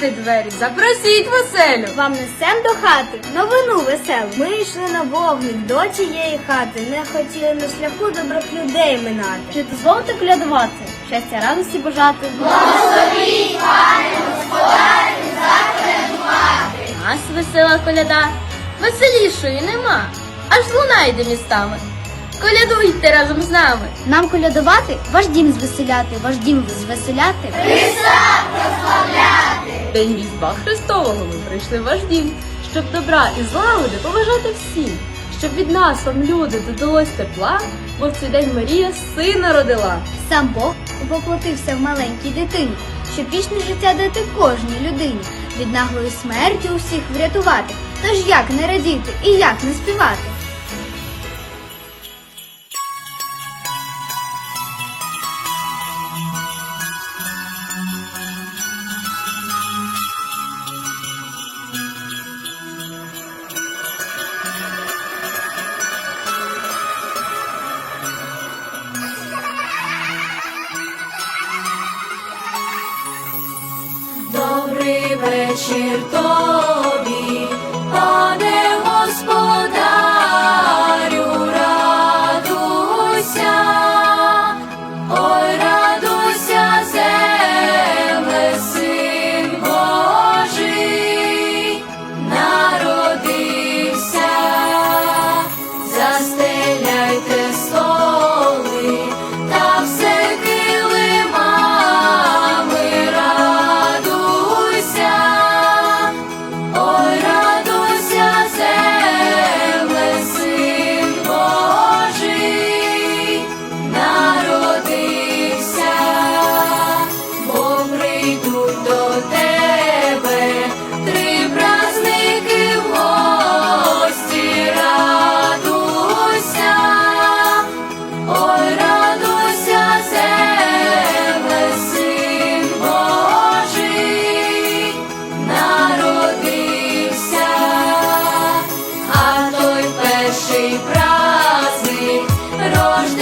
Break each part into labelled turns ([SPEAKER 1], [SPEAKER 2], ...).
[SPEAKER 1] Відчинте двері, запросіть в оселю.
[SPEAKER 2] Вам несем до хати новину веселу. Ми йшли на вогник до цієї хати, не хотіли на шляху добрих людей минати. Чи дозволите колядувати? Щастя, радості бажати.
[SPEAKER 1] Нас весела коляда, веселішої нема, аж лунайде містами. Колядуйте разом з нами.
[SPEAKER 2] Нам колядувати, ваш дім звеселяти, ваш дім звеселяти.
[SPEAKER 1] День Різдва Христового ми прийшли в ваш дім, щоб добра і злагоди побажати всім, щоб від нас вам люди додалось тепла, бо в цей день Марія сина родила.
[SPEAKER 2] Сам Бог воплотився в маленькій дитині, щоб вічне життя дати кожній людині, від наглої смерті усіх врятувати. Тож як не радіти і як не співати?
[SPEAKER 1] Вечір тобі,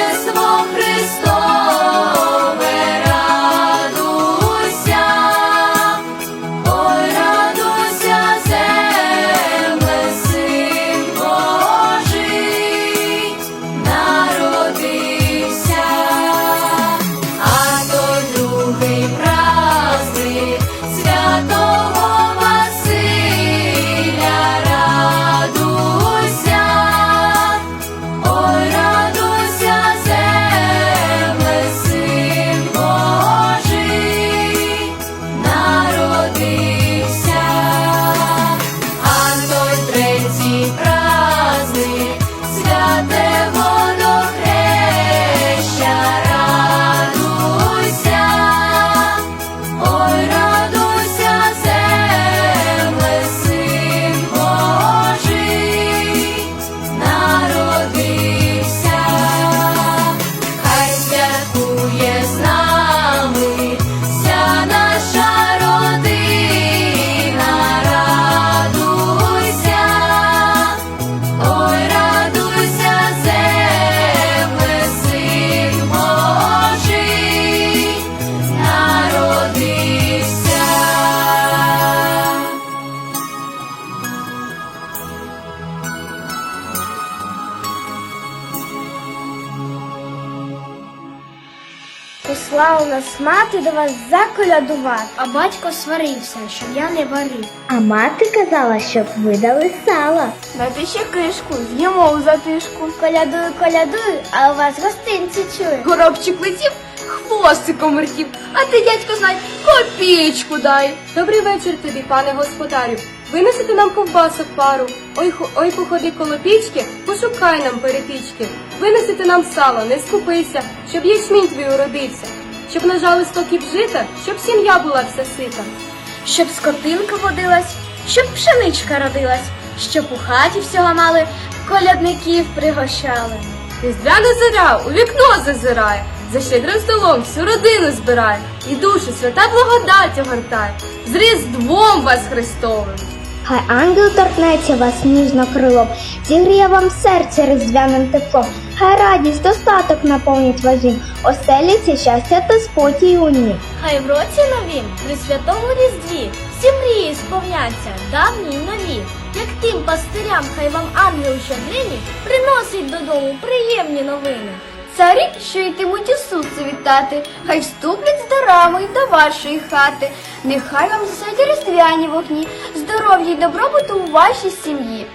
[SPEAKER 1] Рождество Христове,
[SPEAKER 2] Послав нас мати до вас заколядувати, а батько сварився, щоб я не варив.
[SPEAKER 3] А мати казала, щоб ви дали сала.
[SPEAKER 2] Дайте ще кишку, з'їмо у затишку. Колядую, колядую, а у вас гостинці чую.
[SPEAKER 1] Горобчик летів, хвостиком вертів, а ти, дядько, знай, копійку дай. Добрий вечір тобі, пане господарю. Винесете нам ковбасок пару. Ой, хо- ой, походи коло пічки, пошукай нам перепічки. Винесете нам сало, не скупися, щоб ячмінь твій уродився. Щоб нажали стоків жита, щоб сім'я була вся сита.
[SPEAKER 2] Щоб скотинка водилась, щоб пшеничка родилась, щоб у хаті всього мали, колядників пригощали.
[SPEAKER 1] Різдвяна зоря у вікно зазирає, за щедрим столом всю родину збирає, і душу свята благодать огортає. З Різдвом вас Христовим!
[SPEAKER 3] Хай ангел торкнеться вас ніжно крилом, зігріє вам серце різдвяним теплом. Хай радість, достаток наповнить ваш дім, оселіться щастя та спокій у нім.
[SPEAKER 2] Хай в році новім, при святому різдві, всі мрії сповняться, давні й нові. Як тим пастирям, хай вам ангел щоднині приносить додому приємні новини.
[SPEAKER 1] Царі, що йтимуть Ісусу вітати, хай вступлять з дарами до вашої хати. Нехай вам засадять різдвяні вогні, здоров'я й добробуту у вашій сім'ї.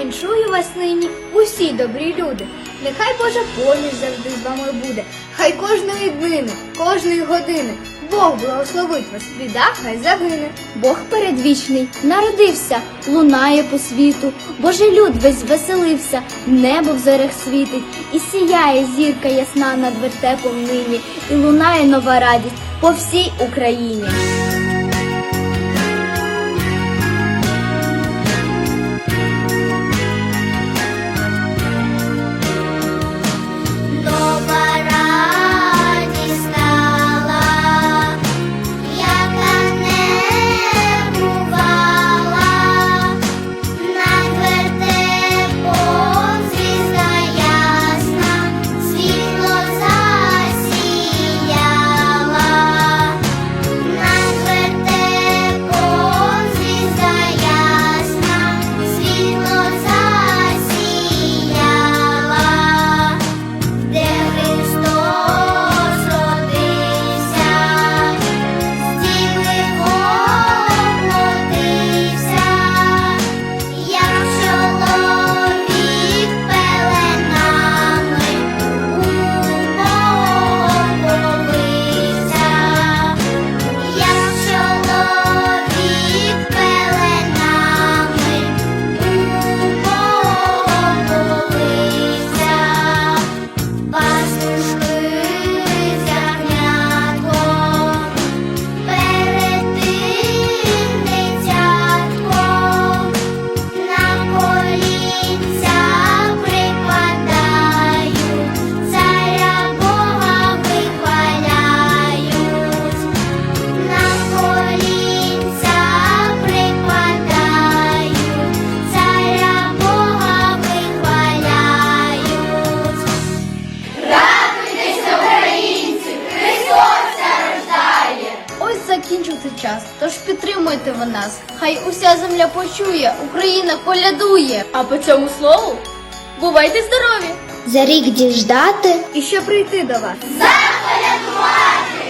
[SPEAKER 2] Віншую вас нині усі добрі люди. Нехай Божа поміч завжди з вами буде. Хай кожної днини, кожної години Бог благословить вас, біда хай загине.
[SPEAKER 4] Бог передвічний народився, лунає по світу, Божий люд весь веселився, небо в зорях світить, і сіяє зірка ясна над вертепом нині, і лунає нова радість по всій Україні. Нас. Хай уся земля почує, Україна колядує.
[SPEAKER 1] А по цьому слову бувайте здорові!
[SPEAKER 3] За рік діждати
[SPEAKER 2] І ще прийти до вас.
[SPEAKER 3] Заколядувати!